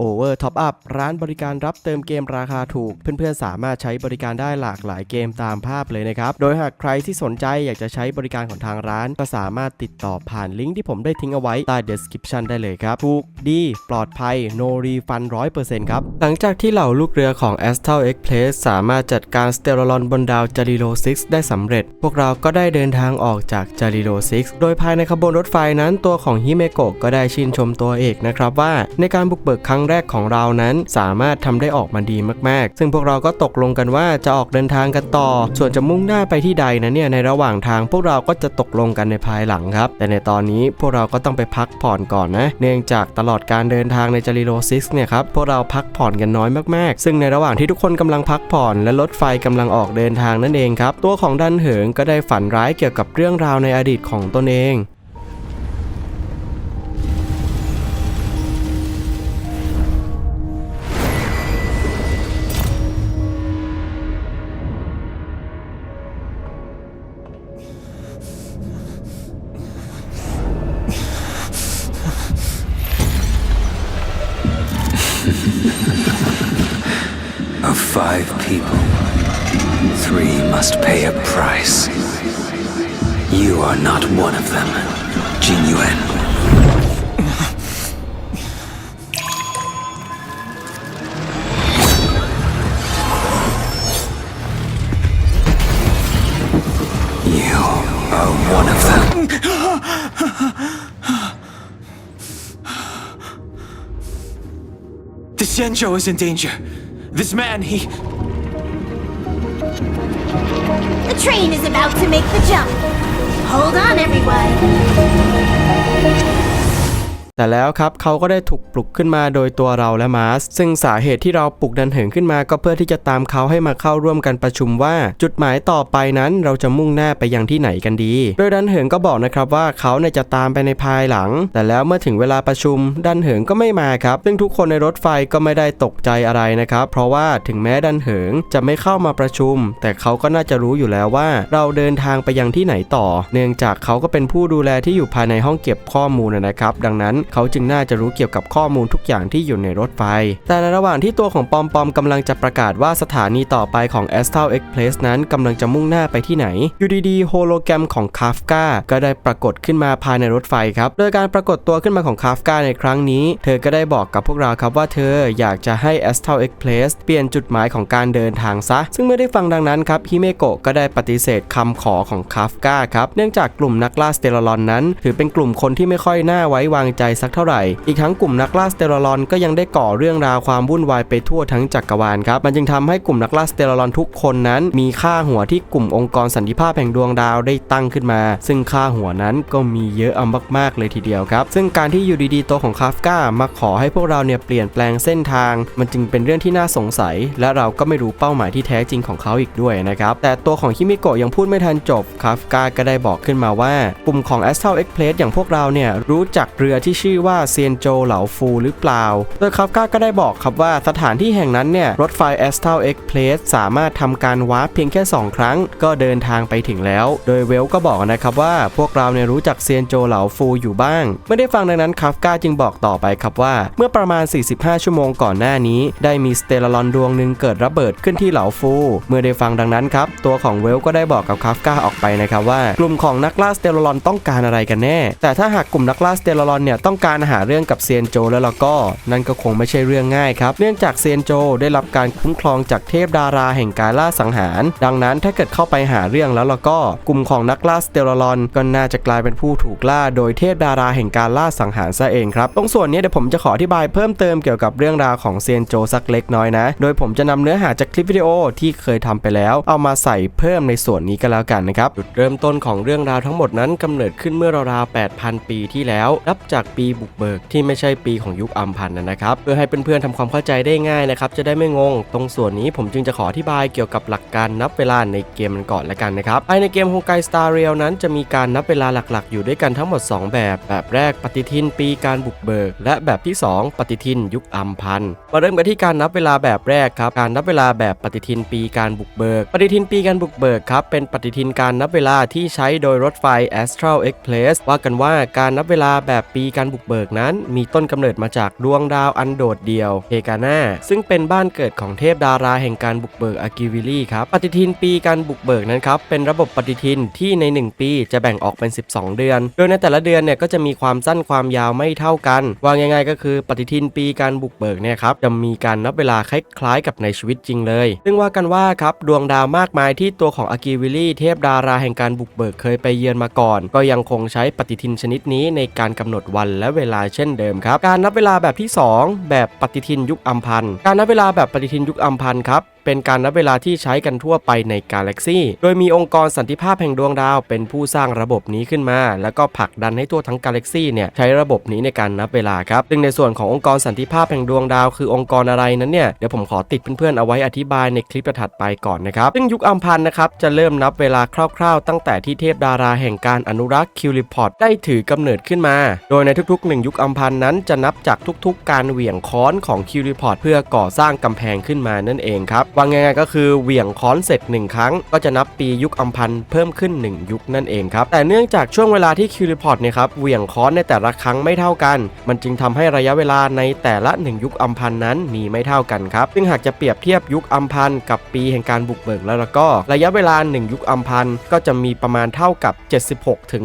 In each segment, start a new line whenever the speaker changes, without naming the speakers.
Over Top Up ร้านบริการรับเติมเกมราคาถูก เพื่อนๆ สามารถใช้บริการได้หลากหลายเกมตามภาพเลยนะครับ โดยหากใครที่สนใจอยากจะใช้บริการของทางร้าน ก็สามารถติดต่อผ่านลิงก์ที่ผมได้ทิ้งเอาไว้ใต้ description ได้เลยครับ ถูกดีปลอดภัย no refund 100%ครับ หลังจากที่เหล่าลูกเรือของ Astral Express สามารถจัดการสเตอรลอนบนดาวจาริโล6ได้สำเร็จ พวกเราก็ได้เดินทางออกจากจาริโล6โดยภายในขบวนรถไฟนั้นตัวของฮิเมโกะก็ได้ชื่นชมตัวเอกนะครับว่าในการบุกเบิกครั้งแรกของเรานั้น สามารถทำได้ออกมาดีมากๆ ซึ่งพวกเราก็ตกลงกันว่าจะออกเดินทางกันต่อ ส่วนจะมุ่งหน้าไปที่ใดนะเนี่ยในระหว่างทางพวกเราก็จะตกลงกันในภายหลังครับ แต่ในตอนนี้พวกเราก็ต้องไปพักผ่อนก่อนนะ เนื่องจากตลอดการเดินทางในจาริโลซิกเนี่ยครับพวกเราพักผ่อนกันน้อยมากๆ ซึ่งในระหว่างที่ทุกคนกำลังพักผ่อนและรถไฟกำลังออกเดินทางนั่นเองครับ ตัวของดันเหิงก็ได้ฝันร้ายเกี่ยวกับเรื่องราวในอดีตของตนเอง
five people, three must pay a price. You are not one of them, Jin Yuan. You are one of them.
The Xianzhou is in danger. This man, he.
The train is about to make the jump. Hold on, everyone.
แต่แล้วครับเขาก็ได้ถูกปลุกขึ้นมาโดยตัวเราและมาร์สซึ่งสาเหตุที่เราปลุกดันเหิงขึ้นมาก็เพื่อที่จะตามเขาให้มาเข้าร่วมกันประชุมว่า จุดหมายต่อไปนั้นเราจะมุ่งหน้าไปยังที่ไหนกันดี โดยดันเหิงก็บอกนะครับว่าเขาเนี่ยจะตามไปในภายหลัง แต่แล้วเมื่อถึงเวลาประชุม ดันเหิงก็ไม่มาครับ ซึ่งทุกคนในรถไฟก็ไม่ได้ตกใจอะไรนะครับ เพราะว่าถึงแม้ดันเหิงจะไม่เข้ามาประชุม แต่เขาก็น่าจะรู้อยู่แล้วว่า เราเดินทางไปยังที่ไหนต่อ เนื่องจากเขาก็เป็นผู้ดูแลที่อยู่ภายในห้องเก็บข้อมูลนะครับ ดังนั้นเขาจึงน่าจะรู้เกี่ยวกับข้อมูลทุกอย่างที่อยู่ในรถไฟ แต่ในระหว่างที่ตัวของปอมปอมกำลังจะประกาศว่าสถานีต่อไปของ a s t a l Express นั้นกำลังจะมุ่งหน้าไปที่ไหน อยู่ดีๆโฮโลแกรมของคาฟกาก็ได้ปรากฏขึ้นมาภายในรถไฟครับ โดยการปรากฏตัวขึ้นมาของคาฟกาในครั้งนี้ เธอก็ได้บอกกับพวกเราครับว่าเธออยากจะให้ a s t a l Express เปลี่ยนจุดหมายของการเดินทางซะ ซึ่งเมื่อได้ฟังดังนั้นครับฮิเมโกะก็ได้ปฏิเสธคำขอของคาฟกาครับ เนื่องจากกลุ่มนักล่าสเตลลอนนั้น ถือเป็นกลุ่มคนที่ไม่ค่อยน่าไว้วางใจสักเท่าไหร่ อีกทั้งกลุ่มนักล่าสเตลลอนก็ยังได้ก่อเรื่องราวความวุ่นวายไปทั่วทั้งจักรวาลครับ มันจึงทำให้กลุ่มนักล่าสเตลลอนทุกคนนั้น มีค่าหัวที่กลุ่มองค์กรสันติภาพแห่งดวงดาวได้ตั้งขึ้นมา ซึ่งค่าหัวนั้นก็มีเยอะเอามากๆเลยทีเดียวครับ ซึ่งการที่อยู่ดีๆตัวของคาฟกามาขอให้พวกเราเนี่ยเปลี่ยนแปลงเส้นทาง มันจึงเป็นเรื่องที่น่าสงสัย และเราก็ไม่รู้เป้าหมายที่แท้จริงของเขาอีกด้วยนะครับแต่ตัวของฮิมิโกะยังพูดไม่ทันจบคาฟกาก็ได้บอกขึ้นมาว่ากลุ่มของ a s t r a l Express อย่างพวกเราเนี่ยรู้จักเรือที่ชื่อว่าเซียนโจเหลาฟูหรือเปล่า โดยคาฟก้าก็ได้บอกครับว่าสถานที่แห่งนั้นเนี่ย รถไฟ a s t r a l Express สามารถทำการวาร์ปเพียงแค่ 2 ครั้ง ก็เดินทางไปถึงแล้ว โดยเวลก็บอกนะครับว่าพวกเราเนี่ยรู้จักเซียนโจเหลาฟูอยู่บ้างเมื่อได้ฟังดังนั้นคาฟก้าจึงบอกต่อไปครับว่า เมื่อประมาณ 45 ชั่วโมงก่อนหน้านี้ ได้มีสเตลลอนดวงหนึ่งเกิดระเบิดขึ้นที่เหลาฟู เมื่อได้ฟังดังนั้นครับตัวของเวลก็ได้บอกกับคาฟกาออกไปนะครับว่ากลุ่มของนักล่าสเตลลอนต้องการอะไรกันแน่ แต่ถ้าหากกลุ่มนักล่าสเตลลอนเนี่ยต้องการหาเรื่องกับเซียนโจแล้วล่ะก็ นั่นก็คงไม่ใช่เรื่องง่ายครับ เนื่องจากเซียนโจได้รับการคุ้มครองจากเทพดาราแห่งการล่าสังหาร ดังนั้นถ้าเกิดเข้าไปหาเรื่องแล้วล่ะก็กลุ่มของนักล่าสเตลลอนก็น่าจะกลายเป็นผู้ถูกล่า โดยเทพดาราแห่งการล่าสังหารซะเองครับตรงส่วนนี้เดี๋ยวผมจะขออธิบายเพิ่มเติมเกี่ยวกับเรื่องราวของเซียนโจสักเล็กน้อยนะ โดยผมจะนำเนื้อหาจากคลิปวิดีโอที่เคยทำไปแล้ว เอามาใส่เพิ่มในส่วนนี้ก็แล้วกันนะครับจุดเริ่มต้นของเรื่องราวทั้งหมดนั้นกำเนิดขึ้นเมื่อราวๆ8,000 ปีที่แล้วนับจากปีบุกเบิกที่ไม่ใช่ปีของยุคอัมพันธ์นะครับเพื่อให้เพื่อนๆทำความเข้าใจได้ง่ายนะครับจะได้ไม่งง ตรงส่วนนี้ผมจึงจะขออธิบายเกี่ยวกับหลักการนับเวลาในเกมมันก่อนแล้วกันนะครับภายในเกม Honkai Star Rail นั้นจะมีการนับเวลาหลักๆ อยู่ด้วยกันทั้งหมด 2 แบบ แบบแรกปฏิทินปีการบุกเบิก และแบบที่ 2 ปฏิทินยุคอัมพันธ์มาเริ่มกันที่การนับเวลาแบบแรกครับการนับเวลาแบบปฏิทินปีการบุกเบิก ปฏิทินปีการบุกเบิกครับเป็นปฏิทินการนับเวลาที่ใช้โดยรถไฟ Astral Express ว่ากันว่าการนับเวลาแบบปีการบุกเบิกนั้น มีต้นกำเนิดมาจากดวงดาวอันโดดเดี่ยวเฮกาน่าซึ่งเป็นบ้านเกิดของเทพดาราแห่งการบุกเบิกอากิวิลี่ครับปฏิทินปีการบุกเบิกนั้นครับเป็นระบบปฏิทินที่ใน 1 ปีจะแบ่งออกเป็น 12 เดือน โดยในแต่ละเดือนเนี่ยก็จะมีความสั้นความยาวไม่เท่ากันว่าง่ายๆก็คือปฏิทินปีการบุกเบิกเนี่ยครับจะมีการนับเวลาคล้ายๆกับในชีวิตจริงเลย ซึ่งว่ากันว่าครับดวงดาวมากมายที่ตัวของอากิวิลี่เทพดาราแห่งการบุกเบิกเคยไปเยือนมาก่อน ก็ยังคงใช้ปฏิทินชนิดนี้ในการกำหนดวันและเวลาเช่นเดิมครับ การนับเวลาแบบที่ 2 แบบปฏิทินยุคอัมพันธ์ การนับเวลาแบบปฏิทินยุคอัมพันธ์ครับ เป็นการนับเวลาที่ใช้กันทั่วไปในกาแล็กซีโดยมีองค์กรสันติภาพแห่งดวงดาว เป็นผู้สร้างระบบนี้ขึ้นมา แล้วก็ผลักดันให้ทั่วทั้งกาแล็กซีเนี่ยใช้ระบบนี้ในการนับเวลาครับซึ่งในส่วนขององค์กรสันติภาพแห่งดวงดาว คือองค์กรอะไรนั้นเนี่ยเดี๋ยวผมขอติดเพื่อนๆเอาไว้อธิบายในคลิปถัดไปก่อนนะครับซึ่งยุคอัมพันนะครับจะเริ่มนับเวลาคร่าวๆ ตั้งแต่ที่เทพดาราแห่งการอนุรักษ์คิวริพอร์ตได้ถือกำเนิดขึ้นมา โดยในทุกๆหนึ่งยุคอัมพันนั้นจะนับจากทุกๆ การเหวี่ยงค้อนของคิวริพอร์ตเพื่อก่อสร้างกำแพงขึ้นมานั่นเองครับว่าง่ายๆก็คือเหวี่ยงค้อนเสร็จ 1 ครั้ง ก็จะนับปียุคอัมพันธ์เพิ่มขึ้น 1 ยุคนั่นเองครับ แต่เนื่องจากช่วงเวลาที่คิวริพอร์ตเนี่ยครับเหวี่ยงค้อนในแต่ละครั้งไม่เท่ากัน มันจึงทำให้ระยะเวลาในแต่ละ 1 ยุคอัมพันธ์นั้นมีไม่เท่ากันครับซึ่งหากจะเปรียบเทียบยุคอัมพันธ์กับปีแห่งการบุกเบิกแล้วแล้วก็ระยะเวลา 1 ยุคอัมพันธ์ก็จะมีประมาณเท่ากับ 76ถึง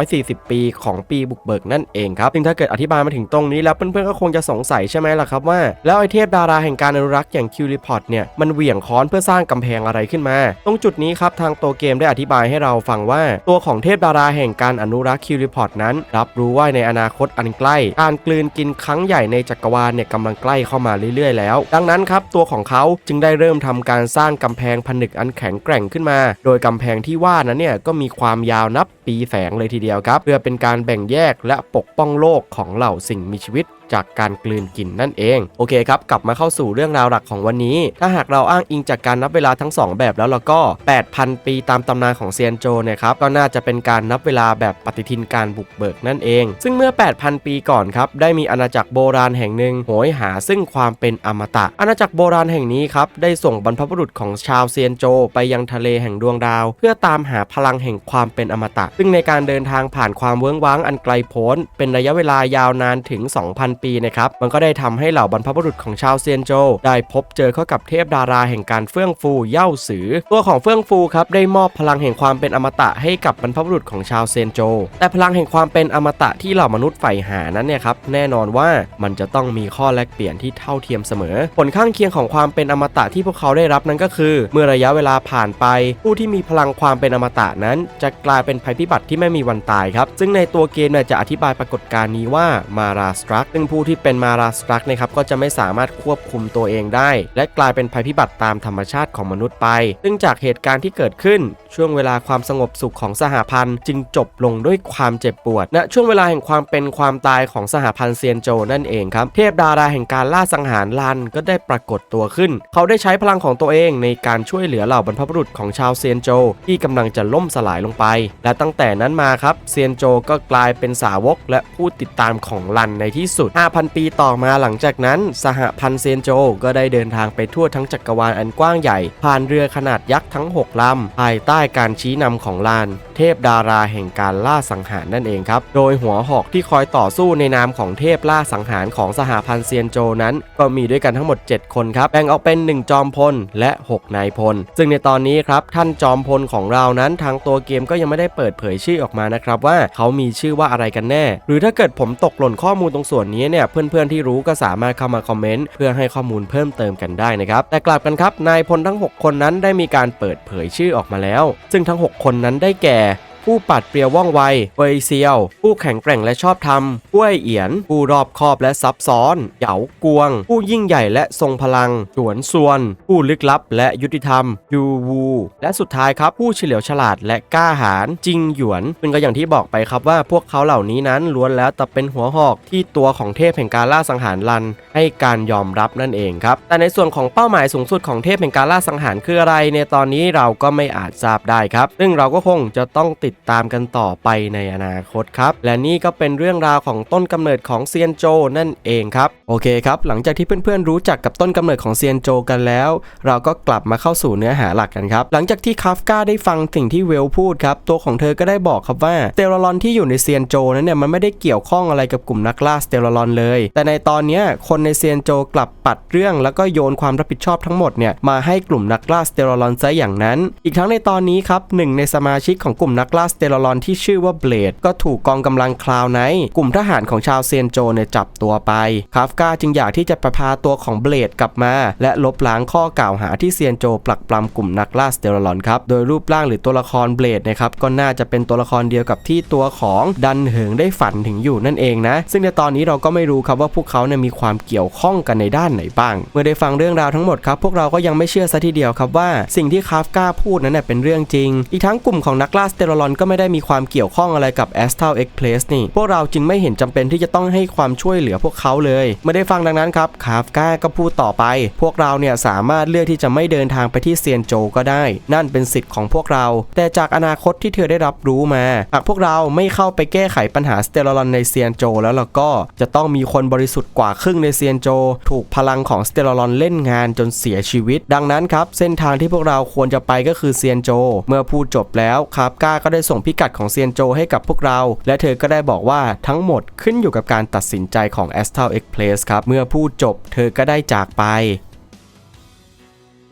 240 ปีของปีบุกเบิกนั่นเองครับซึ่งถ้าเกิดอธิบายมาถึงตรงนี้แล้วเพื่อนๆก็คงจะสงสัยใช่ไหมล่ะครับว่าแล้วไอเทพดาราแห่งการอนุรักษ์อย่างคิวริพอร์ตเนี่ยมันเหวี่ยงค้อนเพื่อสร้างกำแพงอะไรขึ้นมา ตรงจุดนี้ครับทางตัวเกมได้อธิบายให้เราฟังว่า ตัวของเทพดาราแห่งการอนุรักษ์คิวริพอร์ตนั้น รับรู้ว่าในอนาคตอันใกล้ การกลืนกินครั้งใหญ่ในจักรวาลเนี่ยกำลังใกล้เข้ามาเรื่อยๆแล้ว ดังนั้นครับตัวของเขาจึงได้เริ่มทำการสร้างกำแพงผนึกอันแข็งแกร่งขึ้นมา โดยกำแพงที่ว่านั้นเนี่ยก็มีความยาวนับปีแฝงเลยทีเดียวครับ เพื่อเป็นการแบ่งแยกและปกป้องโลกของเหล่าสิ่งมีชีวิต จากการกลืนกินนั่นเอง โอเคครับ กลับมาเข้าสู่เรื่องราวหลักของวันนี้ ถ้าหากเราอ้างอิงจากการนับเวลาทั้ง 2 แบบแล้วเราก็ 8,000 ปีตามตำนานของเซียนโจเนี่ยครับก็น่าจะเป็นการนับเวลาแบบปฏิทินการบุกเบิกนั่นเอง ซึ่งเมื่อ 8,000 ปีก่อนครับได้มีอาณาจักรโบราณแห่งหนึ่งโหยหาซึ่งความเป็นอมตะ อาณาจักรโบราณแห่งนี้ครับได้ส่งบรรพบุรุษของชาวเซียนโจ ไปยังทะเลแห่งดวงดาว เพื่อตามหาพลังแห่งความเป็นอมตะ ซึ่งในการเดินทางผ่านความเวิ้งว้างอันไกลโพ้นเป็นระยะเวลายาวนานถึง 2,000ปีนะครับ มันก็ได้ทำให้เหล่าบรรพบุรุษของชาวเซียนโจ ได้พบเจอเข้ากับเทพดาราแห่งการเฟื่องฟูเย่าสือ ตัวของเฟื่องฟูครับได้มอบพลังแห่งความเป็นอมตะให้กับบรรพบุรุษของชาวเซียนโจ แต่พลังแห่งความเป็นอมตะที่เหล่ามนุษย์ใฝ่หานั้นเนี่ยครับแน่นอนว่ามันจะต้องมีข้อแลกเปลี่ยนที่เท่าเทียมเสมอ ผลข้างเคียงของความเป็นอมตะที่พวกเขาได้รับนั้นก็คือ เมื่อระยะเวลาผ่านไป ผู้ที่มีพลังความเป็นอมตะนั้น จะกลายเป็นภัยพิบัติที่ไม่มีวันตายครับ ซึ่งในตัวเกมเนี่ยจะอธิบายปรากฏการณ์นี้ว่ามาราสตรักซึ่งผู้ที่เป็นมาราสตรักนะครับก็จะไม่สามารถควบคุมตัวเองได้ และกลายเป็นภัยพิบัติตามธรรมชาติของมนุษย์ไป ซึ่งจากเหตุการณ์ที่เกิดขึ้น ช่วงเวลาความสงบสุขของสหพันธ์จึงจบลงด้วยความเจ็บปวดณช่วงเวลาแห่งความเป็นความตายของสหพันธ์เซียนโจนั่นเองครับเทพดาราแห่งการล่าสังหารลันก็ได้ปรากฏตัวขึ้น เขาได้ใช้พลังของตัวเองในการช่วยเหลือเหล่าบรรพบุรุษของชาวเซียนโจ ที่กำลังจะล่มสลายลงไป และตั้งแต่นั้นมาครับเซียนโจก็กลายเป็นสาวกและผู้ติดตามของลันในที่สุด5,000 ปีต่อมาหลังจากนั้น สหพันธ์เซียนโจก็ได้เดินทางไปทั่วทั้งจักรวาลอันกว้างใหญ่ ผ่านเรือขนาดยักษ์ทั้ง 6 ลำ ภายใต้การชี้นำของลาน เทพดาราแห่งการล่าสังหารนั่นเองครับ โดยหัวหอกที่คอยต่อสู้ในนามของเทพล่าสังหารของสหพันธ์เซียนโจนั้น ก็มีด้วยกันทั้งหมด 7 คนครับ แบ่งออกเป็น 1 จอมพลและ 6 นายพล ซึ่งในตอนนี้ครับท่านจอมพลของเรานั้นทางตัวเกมก็ยังไม่ได้เปิดเผยชื่อออกมานะครับว่าเขามีชื่อว่าอะไรกันแน่ หรือถ้าเกิดผมตกหล่นข้อมูลตรงส่วนนี้เนี่ยเพื่อนๆที่รู้ก็สามารถเข้ามาคอมเมนต์เพื่อให้ข้อมูลเพิ่มเติมกันได้นะครับแต่กลับกันครับนายพลทั้ง 6 คนนั้นได้มีการเปิดเผยชื่อออกมาแล้ว ซึ่งทั้ง 6 คนนั้นได้แก่ ผู้ปัดเปรียวว่องไวเวยเซียว ผู้แข็งแกร่งและชอบธรรมผู้เอียน ผู้รอบคอบและซับซ้อน เหยากวง ผู้ยิ่งใหญ่และทรงพลังฉวนซวน ผู้ลึกลับและยุติธรรม ยูวู และสุดท้ายครับผู้เฉลียวฉลาดและกล้าหาญจิงหยวนซึ่งก็อย่างที่บอกไปครับว่าพวกเขาเหล่านี้นั้นล้วนแล้วแต่เป็นหัวหอกที่ตัวของเทพแห่งการล่าสังหารลัน ให้การยอมรับนั่นเองครับ แต่ในส่วนของเป้าหมายสูงสุดของเทพแห่งการล่าสังหารคืออะไร ในตอนนี้เราก็ไม่อาจทราบได้ครับ ซึ่งเราก็คงจะต้องติดติดตามกันต่อไปในอนาคตครับ และนี่ก็เป็นเรื่องราวของต้นกำเนิดของเซียนโจนั่นเองครับ โอเคครับ หลังจากที่เพื่อนๆรู้จักกับต้นกำเนิดของเซียนโจกันแล้ว เราก็กลับมาเข้าสู่เนื้อหาหลักกันครับ หลังจากที่คาฟกาได้ฟังสิ่งที่เวลพูดครับ ตัวของเธอก็ได้บอกครับว่าสเตลลอนที่อยู่ในเซียนโจนั้นเนี่ยมันไม่ได้เกี่ยวข้องอะไรกับกลุ่มนักล่าสเตลลอนเลย แต่ในตอนนี้คนในเซียนโจกลับปัดเรื่อง แล้วก็โยนความรับผิดชอบทั้งหมดเนี่ยมาให้กลุ่มนักล่าสเตลลอนซะอย่างนั้น อีกทั้งในตอนนี้ครับหนึ่งในสมาชิกของกลุ่มนักล่าาสเตลลอนที่ชื่อว่าเบลดก็ถูกกองกำลังคลาวไนท์กลุ่มทหารของชาวเซียนโจเนี่ยจับตัวไปคาฟกาจึงอยากที่จะประพาตัวของเบลดกลับมา และลบล้างข้อกล่าวหาที่เซียนโจปลักปลำกลุ่มนักล่าสเตลลอนครับโดยรูปร่างหรือตัวละครเบลดนะครับก็น่าจะเป็นตัวละครเดียวกับที่ตัวของดันเหิงได้ฝันถึงอยู่นั่นเองนะ ซึ่งในตอนนี้เราก็ไม่รู้ครับว่าพวกเขาเนี่ยมีความเกี่ยวข้องกันในด้านไหนบ้าง เมื่อได้ฟังเรื่องราวทั้งหมดครับพวกเราก็ยังไม่เชื่อซะทีเดียวครับว่า สิ่งที่คาฟกาพูดนั้นเน่ยเป็นเรื่องจริง อีกทั้งกลุ่มของนักล่าสเตลลอนก็ไม่ได้มีความเกี่ยวข้องอะไรกับ a s t r a l X Place นี่ พวกเราจึงไม่เห็นจำเป็นที่จะต้องให้ความช่วยเหลือพวกเขาเลยเมื่อได้ฟังดังนั้นครับคาฟก้าก็พูดต่อไป พวกเราเนี่ยสามารถเลือกที่จะไม่เดินทางไปที่เซียนโจก็ได้ นั่นเป็นสิทธิ์ของพวกเรา แต่จากอนาคตที่เธอได้รับรู้มาหากพวกเราไม่เข้าไปแก้ไขปัญหาสเตลลอนในเซียนโจแล้วเราก็จะต้องมีคนบริสุทธิ์กว่าครึ่งในเซียนโจ ถูกพลังของสเตลลอนเล่นงานจนเสียชีวิต ดังนั้นครับเส้นทางที่พวกเราควรจะไปก็คือเซียนโจ เมื่อพูดจบแล้วคาบก้าก็ได้ส่งพิกัดของเซียนโจให้กับพวกเรา และเธอก็ได้บอกว่าทั้งหมดขึ้นอยู่กับการตัดสินใจของ a s t a l X Place ครับ เมื่อพูดจบเธอก็ได้จากไป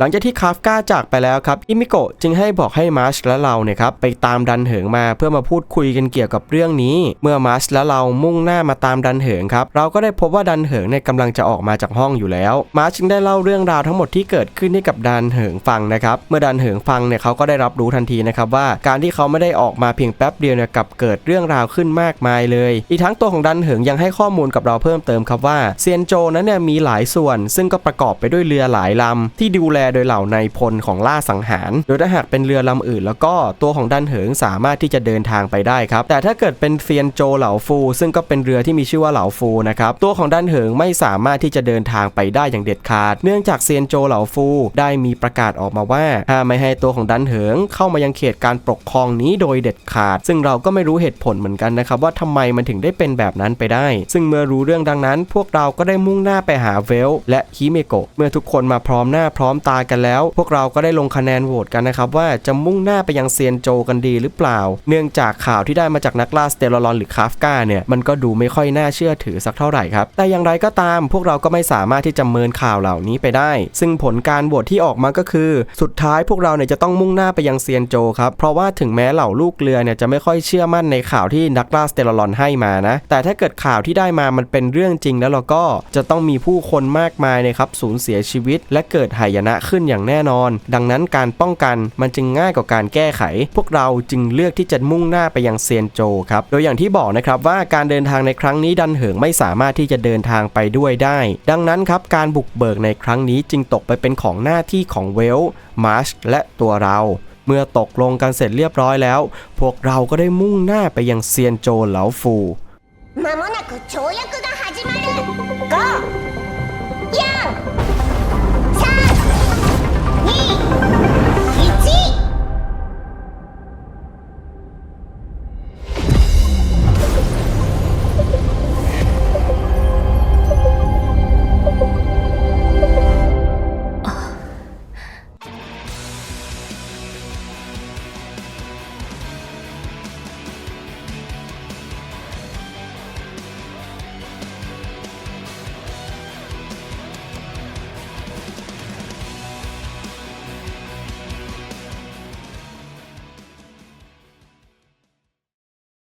หลังจากที่คาฟก้าจากไปแล้วครับอิมิโกะจึงให้บอกให้มาร์ชและเราเนี่ยครับไปตามดันเหิงมาเพื่อมาพูดคุยกันเกี่ยวกับเรื่องนี้ เมื่อมาร์ชและเรามุ่งหน้ามาตามดันเหิงครับเราก็ได้พบว่าดันเหิงเนี่ยกำลังจะออกมาจากห้องอยู่แล้ว มาร์ชจึงได้เล่าเรื่องราวทั้งหมดที่เกิดขึ้นให้กับดันเหิงฟังนะครับเมื่อดันเหิงฟังเนี่ยเขาก็ได้รับรู้ทันทีนะครับว่าการที่เขาไม่ได้ออกมาเพียงแป๊บเดียวเนี่ยกลับเกิดเรื่องราวขึ้นมากมายเลย อีกทั้งตัวของดันเหิงยังให้ข้อมูลกับเราเพิ่มเติมครับว่าเซียนโจนั้นเนี่ยมีหลายส่วน ซึ่งก็ประกอบไปด้วยเรือหลายลำที่ดูแลโดยเหล่านายพลของล่าสังหาร โดยถ้าหากเป็นเรือลำอื่น แล้วก็ตัวของดันเหิงสามารถที่จะเดินทางไปได้ครับ แต่ถ้าเกิดเป็นเซียนโจเหล่าฟู ซึ่งก็เป็นเรือที่มีชื่อว่าเหล่าฟูนะครับ ตัวของดันเหิงไม่สามารถที่จะเดินทางไปได้อย่างเด็ดขาด เนื่องจากเซียนโจเหล่าฟูได้มีประกาศออกมาว่าห้ามไม่ให้ตัวของดันเหิงเข้ามายังเขตการปกครองนี้โดยเด็ดขาด ซึ่งเราก็ไม่รู้เหตุผลเหมือนกันนะครับว่าทำไมมันถึงได้เป็นแบบนั้นไปได้ ซึ่งเมื่อรู้เรื่องดังนั้น พวกเราก็ได้มุ่งหน้าไปหาเวลและฮิเมโกะเมื่อทุกคนมาพร้อมหน้าพร้อมตากันแล้ว พวกเราก็ได้ลงคะแนนโหวตกันนะครับว่าจะมุ่งหน้าไปยังเซียนโจกันดีหรือเปล่า เนื่องจากข่าวที่ได้มาจากนักล่าสเตลลอนหรือคาฟกาเนี่ยมันก็ดูไม่ค่อยน่าเชื่อถือสักเท่าไหร่ครับ แต่อย่างไรก็ตามพวกเราก็ไม่สามารถที่จะเมินข่าวเหล่านี้ไปได้ ซึ่งผลการโหวตที่ออกมาก็คือ สุดท้ายพวกเราเนี่ยจะต้องมุ่งหน้าไปยังเซียนโจครับเพราะว่าถึงแม้เหล่าลูกเรือเนี่ยจะไม่ค่อยเชื่อมั่นในข่าวที่นักล่าสเตลลอนให้มานะ แต่ถ้าเกิดข่าวที่ได้มามันเป็นเรื่องจริงแล้วเราก็จะต้องมีผู้คนมากมายนะครับสูญเสียชีวิต และเกิดหายนะขึ้นอย่างแน่นอน ดังนั้นการป้องกันมันจึงง่ายกว่าการแก้ไข พวกเราจึงเลือกที่จะมุ่งหน้าไปยังเซียนโจครับ โดยอย่างที่บอกนะครับว่าการเดินทางในครั้งนี้ดันเหิงไม่สามารถที่จะเดินทางไปด้วยได้ ดังนั้นครับการบุกเบิกในครั้งนี้จึงตกไปเป็นของหน้าที่ของเวล มาร์ช และตัวเรา เมื่อตกลงกันเสร็จเรียบร้อยแล้ว พวกเราก็ได้มุ่งหน้าไปยังเซียนโจเหลาฟู
間もなく跳躍が始 Hey!